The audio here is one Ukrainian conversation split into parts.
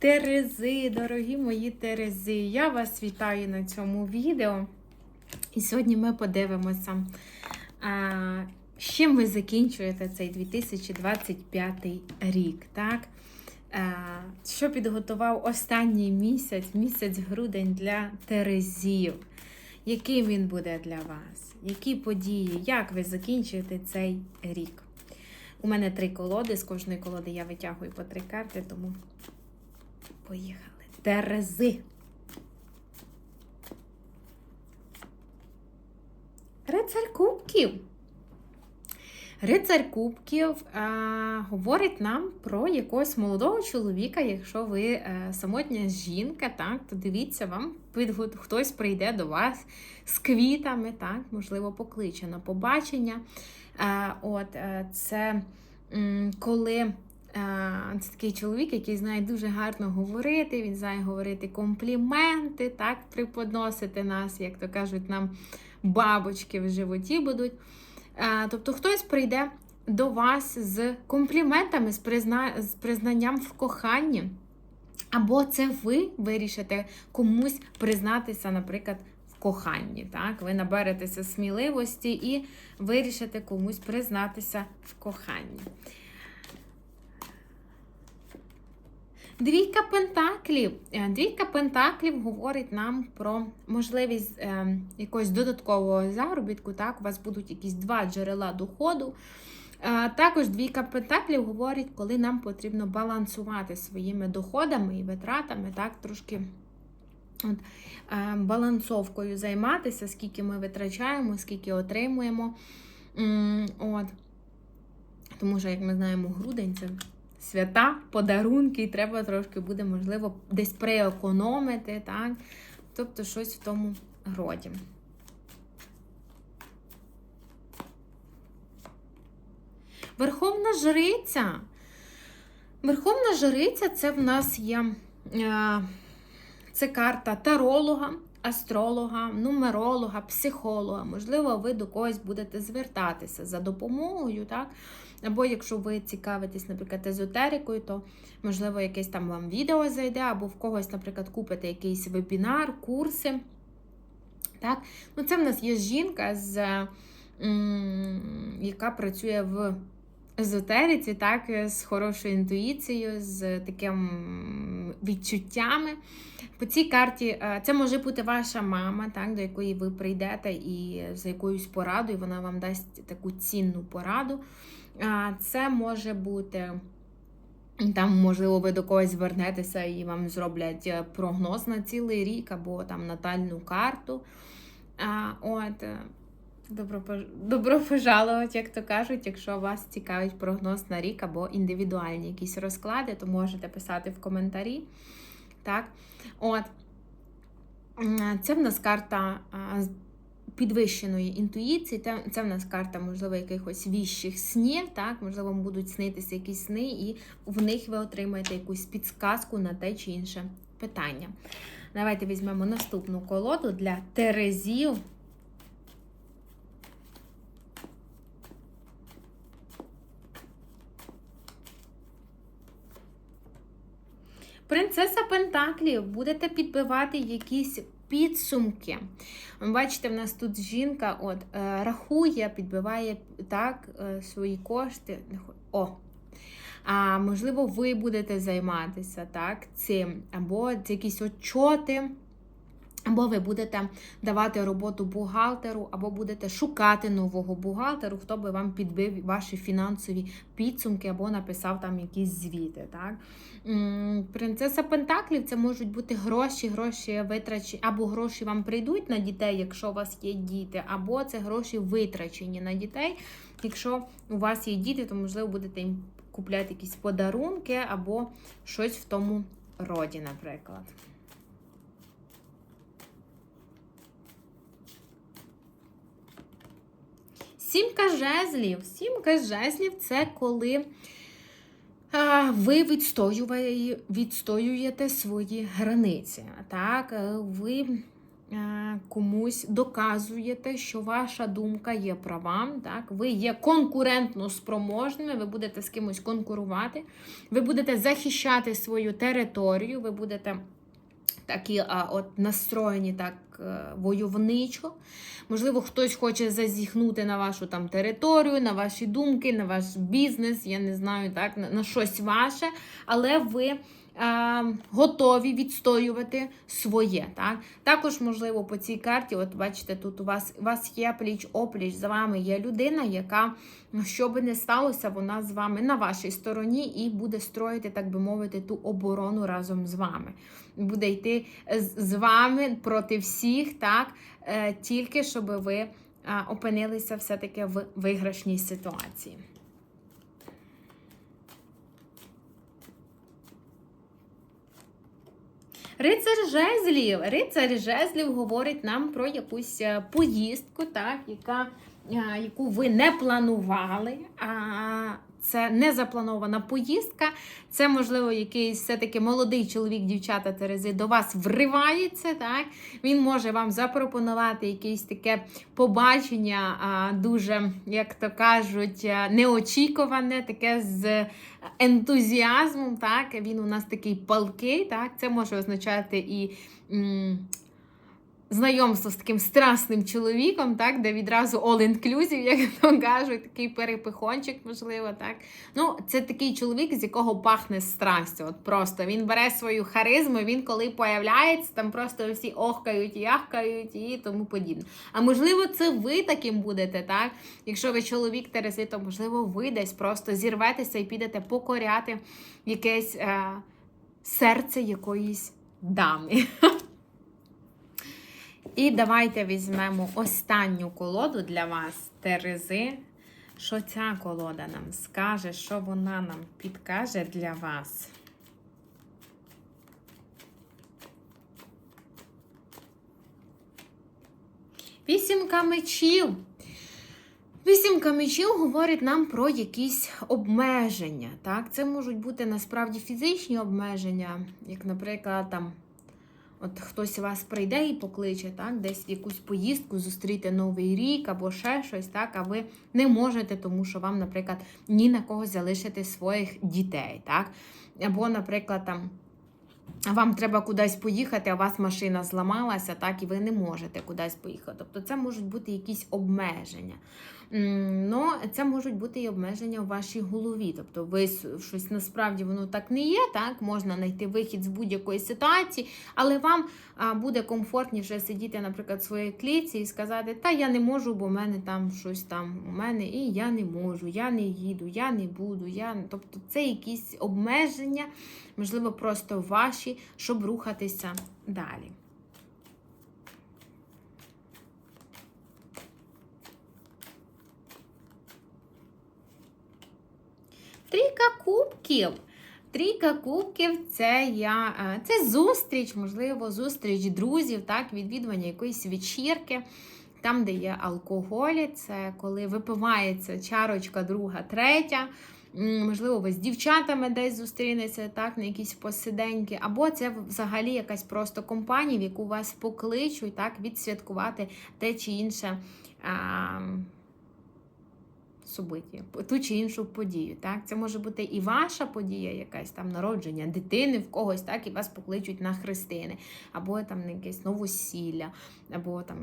Терези, дорогі мої Терези, я вас вітаю на цьому відео. І сьогодні ми подивимося, з чим ви закінчуєте цей 2025 рік. так? Що підготував останній місяць, місяць грудень для Терезів. Яким він буде для вас? Які події? Як ви закінчуєте цей рік? У мене три колоди. З кожної колоди я витягую по три карти, тому поїхали. Терези. Рицар Кубків. Рицар Кубків а, говорить нам про якогось молодого чоловіка. Якщо ви е, самотня жінка, так, то дивіться, вам хтось прийде до вас з квітами, так, можливо, покличе на побачення. А, от, е, це м, коли е, це такий чоловік, який знає дуже гарно говорити, він знає говорити компліменти, так, преподносити нас, як то кажуть, нам бабочки в животі будуть. Е, Тобто хтось прийде до вас з компліментами, з, призна... з признанням в коханні. Або це ви вирішите комусь признатися, наприклад, в коханні. Так? Ви наберетеся сміливості і вирішите комусь признатися в коханні. Двійка пентаклів. Е, Двійка пентаклів говорить нам про можливість е, якогось додаткового заробітку. Так, у вас будуть якісь два джерела доходу. Е, також двійка пентаклів говорить, коли нам потрібно балансувати своїми доходами і витратами, так, трошки от, балансовкою займатися, скільки ми витрачаємо, скільки отримуємо. От. Тому що, як ми знаємо, грудень це свята, подарунки, і треба трошки буде, можливо, десь приекономити, так? Тобто щось в тому роді. Верховна жриця. Верховна жриця це в нас є е, це карта таролога, астролога, нумеролога, психолога. Можливо, ви до когось будете звертатися за допомогою, так? Або якщо ви цікавитесь, наприклад, езотерикою, то можливо якесь там вам відео зайде, або в когось, наприклад, купите якийсь вебінар, курси. Так? Ну, Це в нас є жінка, з, яка працює в езотериці, так, з хорошою інтуїцією, з таким відчуттями. По цій карті е, це може бути ваша мама, так, до якої ви прийдете і за якоюсь порадою вона вам дасть таку цінну пораду. Це може бути. Там, можливо, ви до когось звернетеся і вам зроблять е, прогноз на цілий рік або там натальну карту. А, От, е, добро, добро пожаловать, як то кажуть, якщо вас цікавить прогноз на рік або індивідуальні якісь розклади, то можете писати в коментарі. Так, от. Це в нас карта підвищеної інтуїції. Це в нас карта, можливо, якихось віщих снів. Так, можливо, вам будуть снитися якісь сни, і в них ви отримаєте якусь підсказку на те чи інше питання. Давайте візьмемо наступну колоду для Терезів. Принцеса Пентаклів, будете підбивати якісь підсумки. Бачите, в нас тут жінка от, е, рахує, підбиває так е, свої кошти. О! А можливо, ви будете займатися так, цим, або якісь отчоти. Або ви будете давати роботу бухгалтеру, або будете шукати нового бухгалтеру, хто би вам підбив ваші фінансові підсумки, або написав там якісь звіти. Так? Принцеса Пентаклів це можуть бути гроші, гроші витрачені, або гроші вам прийдуть на дітей, якщо у вас є діти, або це гроші витрачені на дітей. Якщо у вас є діти, то можливо будете їм купляти якісь подарунки або щось в тому роді, наприклад. Сімка жезлів. Сімка жезлів це коли ви відстоює- відстоюєте свої границі. Так? Е, Ви комусь доказуєте, що ваша думка є права, так? ви є конкурентно спроможними, ви будете з кимось конкурувати, ви будете захищати свою територію, ви будете такі а, от настроєні так е, войовничо. Можливо, хтось хоче зазіхнути на вашу там територію, на ваші думки, на ваш бізнес, я не знаю, так, на, на щось ваше, але ви. Е, Готові відстоювати своє. Так? Також, можливо, по цій карті, от бачите, тут у вас у вас є пліч опліч, за вами є людина, яка, ну, що би не сталося, вона з вами на вашій стороні і буде строїти, так би мовити, ту оборону разом з вами. Буде йти з з вами проти всіх, так, е, тільки щоб ви е, опинилися все-таки в виграшній ситуації. Рицар жезлів. Рицар жезлів говорить нам про якусь е, поїздку, так, яка, е, яку ви не планували. А це не запланована поїздка. Це, можливо, якийсь все-таки молодий чоловік, дівчата Терези, до вас вривається. так? Він може вам запропонувати якесь таке побачення, а, дуже, як то кажуть, неочікуване, таке з ентузіазмом. так? Він у нас такий палкий. так? Це може означати і. Знайомство з таким страсним чоловіком, так, де відразу all-inclusive, як то кажуть, такий перепихончик, можливо, так. Ну, це такий чоловік, з якого пахне страстю. От просто він бере свою харизму, він коли появляється, там просто всі охкають, яхкають і тому подібне. А можливо, це ви таким будете, так? Якщо ви чоловік Терези, то можливо, ви десь просто зірветеся і підете покоряти якесь е, серце якоїсь дами. І давайте візьмемо останню колоду для вас, Терези. Що ця колода нам скаже, що вона нам підкаже для вас? Вісімка мечів. Вісімка мечів говорить нам про якісь обмеження. Так? Це можуть бути насправді фізичні обмеження, як, наприклад, там. От хтось вас прийде і покличе, так, десь в якусь поїздку зустріти Новий рік або ще щось, так, а ви не можете, тому що вам, наприклад, ні на кого залишити своїх дітей. так, Або, наприклад, там. Вам треба кудись поїхати, а у вас машина зламалася, так, і ви не можете кудись поїхати. Тобто це можуть бути якісь обмеження. Ну, це можуть бути і обмеження в вашій голові. Тобто, ви щось насправді воно так не є, так, можна знайти вихід з будь-якої ситуації, але вам буде комфортніше сидіти, наприклад, в своїй кліці і сказати, та я не можу, бо в мене там щось там у мене, і я не можу, я не їду, я не буду. Я... Тобто це якісь обмеження, можливо, просто ваші, щоб рухатися далі. Трійка кубків. Трійка кубків це я, це зустріч, можливо, зустріч друзів, так, відвідування якоїсь вечірки, там, де є алкоголь, це коли випивається чарочка, друга, третя. Можливо, ви з дівчатами десь зустрінеться, так, на якісь посиденьки, або це взагалі якась просто компанія, в яку вас покличуть, так, відсвяткувати те чи інше. А, собиті, ту чи іншу подію. Так? Це може бути і ваша подія, якась там народження дитини в когось, так, і вас покличуть на хрестини, або там якесь новосілля, або там.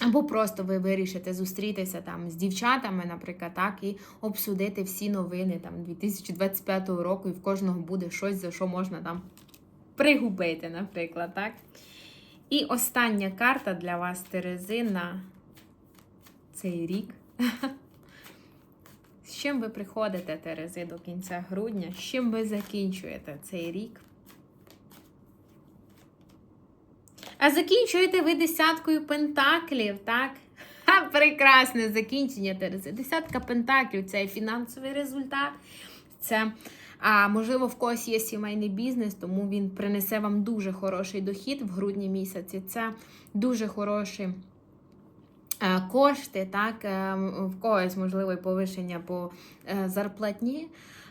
Або просто ви вирішите зустрітися там з дівчатами, наприклад, так, і обсудити всі новини там 2025 року, і в кожного буде щось, за що можна там пригубити, наприклад. так. І остання карта для вас, Терези, на цей рік. З чим ви приходите, Терези, до кінця грудня? З чим ви закінчуєте цей рік? А закінчуєте ви десяткою пентаклів, так? Ха, прекрасне закінчення, Терези. Десятка пентаклів це фінансовий результат. Це, а, можливо, в когось є сімейний бізнес, тому він принесе вам дуже хороший дохід в грудні місяці. Це дуже хороший. Кошти, так, в когось можливо повищення по зарплатні.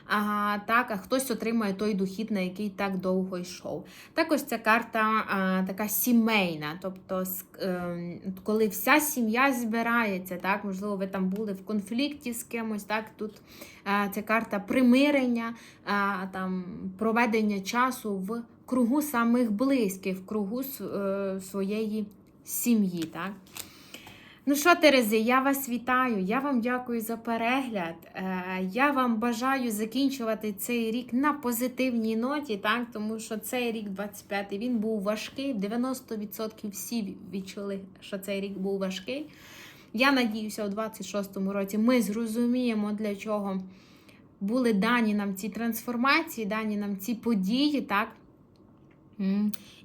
а, так, а хтось отримає той дохід, на який так довго йшов. Також ця карта а, така сімейна, тобто ем, коли вся сім'я збирається, так, можливо, ви там були в конфлікті з кимось, так, тут а, ця карта примирення, а, там, проведення часу в кругу самих близьких, в кругу е, своєї сім'ї. Так? Ну що, Терези, я вас вітаю. Я вам дякую за перегляд. Е, Я вам бажаю закінчувати цей рік на позитивній ноті, так? тому що цей рік 25-й він був важкий. 90% всі відчули, що цей рік був важкий. Я надіюся, у 26-му році ми зрозуміємо, для чого були дані нам ці трансформації, дані нам ці події, так?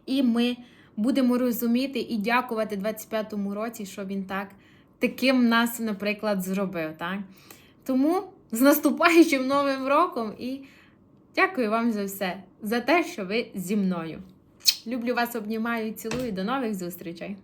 І ми будемо розуміти і дякувати 25-му році, що він так таким нас, наприклад, зробив. Так? Тому з наступаючим новим роком і дякую вам за все, за те, що ви зі мною. Люблю вас, обнімаю і цілую. До нових зустрічей!